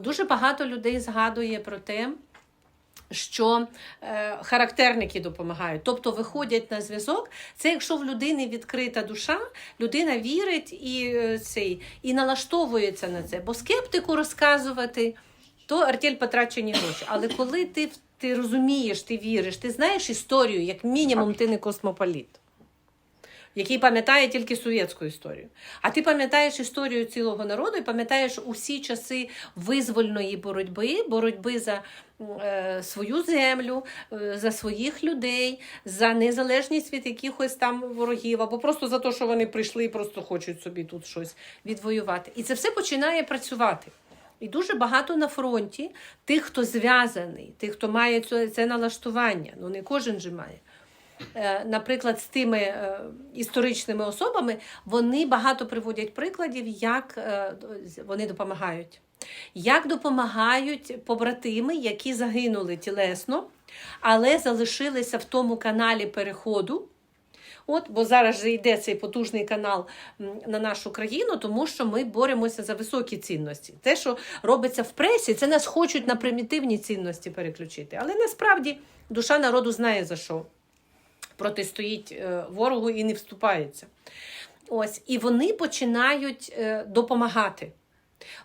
Дуже багато людей згадує про те, що е, характерники допомагають, тобто виходять на зв'язок. Це якщо в людини відкрита душа, людина вірить і, е, цей, і налаштовується на це. Бо скептику розказувати, то артель потрачені гроші. Але коли ти, ти розумієш, ти віриш, ти знаєш історію, як мінімум, ти не космополіт. Який пам'ятає тільки совєтську історію. А ти пам'ятаєш історію цілого народу і пам'ятаєш усі часи визвольної боротьби, боротьби за е, свою землю, е, за своїх людей, за незалежність від якихось там ворогів, або просто за те, що вони прийшли і просто хочуть собі тут щось відвоювати. І це все починає працювати. І дуже багато на фронті тих, хто зв'язаний, тих, хто має це, це налаштування. Ну не кожен же має. Е, Наприклад, з тими е, історичними особами вони багато приводять прикладів, як е, вони допомагають. Як допомагають побратими, які загинули тілесно, але залишилися в тому каналі переходу. От, бо зараз же йде цей потужний канал на нашу країну, тому що ми боремося за високі цінності. Те, що робиться в пресі, це нас хочуть на примітивні цінності переключити. Але насправді душа народу знає за що протистоїть е, ворогу і не вступається. Ось, і вони починають е, допомагати.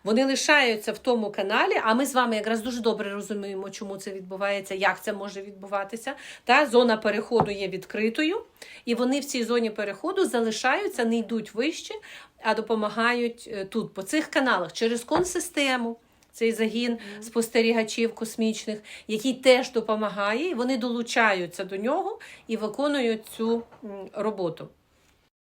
Вони лишаються в тому каналі, а ми з вами якраз дуже добре розуміємо, чому це відбувається, як це може відбуватися. Та зона переходу є відкритою, і вони в цій зоні переходу залишаються, не йдуть вище, а допомагають е, тут, по цих каналах, через консистему. Цей загін спостерігачів космічних, який теж допомагає, і вони долучаються до нього і виконують цю роботу.